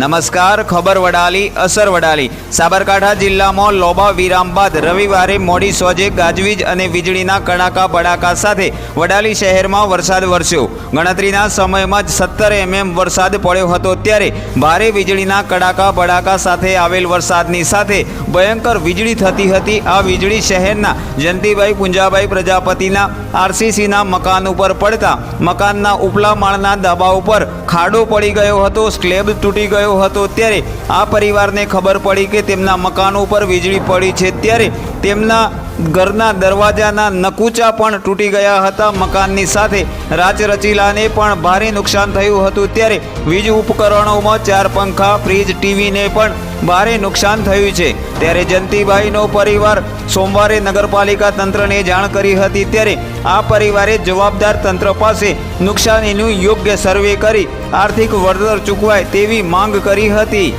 નમસ્કાર, ખબર વડાલી, અસર વડાલી. સાબરકાંઠા જિલ્લામાં લોબા વિરામ બાદ રવિવારે મોડી સોજે ગાજવીજ અને વીજળીના કડાકા બડાકા સાથે વડાલી શહેરમાં વરસાદ વરસ્યો. ગણતરીના સમયમાં જ સત્તર એમએમ વરસાદ પડ્યો હતો ત્યારે ભારે વીજળીના કડાકા બડાકા સાથે આવેલ વરસાદની સાથે ભયંકર વીજળી થતી હતી. આ વીજળી શહેરના જયંતિભાઈ પુંજાભાઈ પ્રજાપતિના આરસીસીના મકાન ઉપર પડતા મકાનના ઉપલા માળના ધાબા ઉપર ખાડો પડી ગયો હતો. સ્લેબ તૂટી ગયો હતો ત્યારે આ પરિવારને ખબર પડી કે તેમના મકાન ઉપર વીજળી પડી છે. ત્યારે તેમના ઘરના દરવાજાના નકુચા પણ તૂટી ગયા હતા. મકાનની સાથે રાચરચીલાને પણ ભારે નુકસાન થયું હતું. ત્યારે વીજ ઉપકરણોમાં ચાર પંખા, ફ્રીજ, ટીવીને પણ ભારે નુકસાન થયું છે. ત્યારે જંતીભાઈનો પરિવાર સોમવારે નગરપાલિકા તંત્રને જાણ કરી હતી. ત્યારે આ પરિવારે જવાબદાર તંત્ર પાસે નુકસાનીનું યોગ્ય સર્વે કરી આર્થિક વળતર ચૂકવાય તેવી માંગ કરી હતી.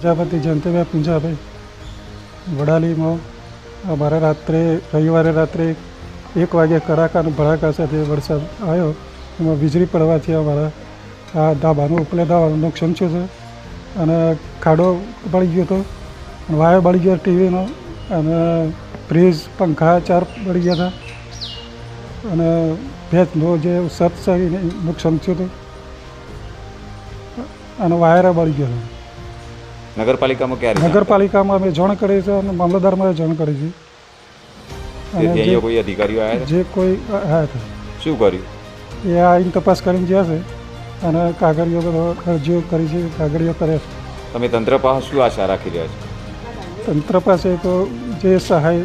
પ્રજાપતિ જયંતિભાઈ પૂંજાભાઈ. વડાલીમાં અમારે રાત્રે, રવિવારે રાત્રે એક વાગે કડાકા અને ભડાકા સાથે વરસાદ આવ્યો. એમાં વીજળી પડવાથી અમારા આ ધાબાનું ઉપલે ધાબાનું નુકસાન થયું છે. અને ખાડો બળી ગયો હતો. વાયર બળી ગયો ટીવીનો. અને ફ્રીજ, પંખા ચાર બળી ગયા હતા. અને ભેજનો જે સત નુકસાન થયું હતું. અને વાયર બળી ગયો હતો. નગરપાલિકામાં ક્યારે નગરપાલિકામાં અમે જાણ કરી છે અને મામલતદારમાં જાણ કરી છે. અને જે- કોઈ અધિકારીઓ આવ્યા જે કોઈ આવ્યા હતા શું કર્યું? એ આવીને તપાસ કરીને જ્યાં છે અને કાગળીઓ બધો અરજીઓ કરી છે કાગળીઓ કરે છે. તમે તંત્ર પાસે શું આશા રાખી રહ્યા છો? તંત્ર પાસે તો જે સહાય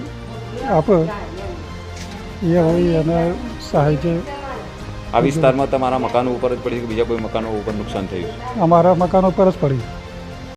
આપે એ હોય અને સહાય જે આ વિસ્તારમાં તમારા મકાનો ઉપર જ પડી કે બીજા કોઈ મકાનો ઉપર નુકસાન થયું અમારા મકાનો પર જ પડી